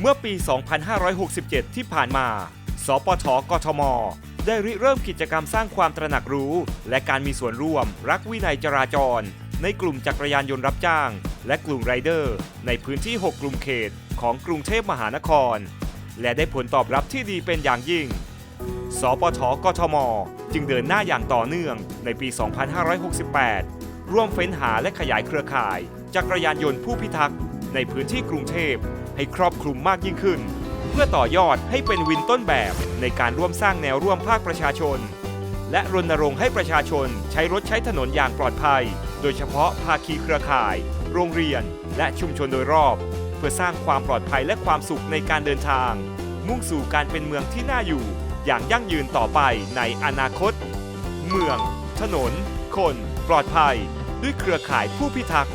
เมื่อปี 2567 ที่ผ่านมา สปทกทม ได้ริเริ่มกิจกรรมสร้างความตระหนักรู้ และการมีส่วนร่วม รักวินัยจราจร ในกลุ่มจักรยานยนต์รับจ้าง และกลุ่มไรเดอร์ ในพื้นที่ 6 กลุ่มเขตของกรุงเทพมหานคร และได้ผลตอบรับที่ดีเป็นอย่างยิ่ง สปทกทม จึงเดินหน้าอย่างต่อเนื่องในปี 2568 ร่วมเฟ้นหาและขยายเครือข่าย จักรยานยนต์ผู้พิทักษ์ในพื้นที่กรุงเทพ ให้ครอบคลุมมากยิ่งขึ้น เพื่อต่อยอดให้เป็นวินต้นแบบในการร่วมสร้างแนวร่วมภาคประชาชน และรณรงค์ให้ประชาชนใช้รถใช้ถนนอย่างปลอดภัย โดยเฉพาะภาคีเครือข่าย โรงเรียน และชุมชนโดยรอบ เพื่อสร้างความปลอดภัยและความสุขในการเดินทาง มุ่งสู่การเป็นเมืองที่น่าอยู่ อย่างยั่งยืนต่อไปในอนาคต เมือง ถนน คน ปลอดภัย ด้วยเครือข่ายผู้พิทักษ์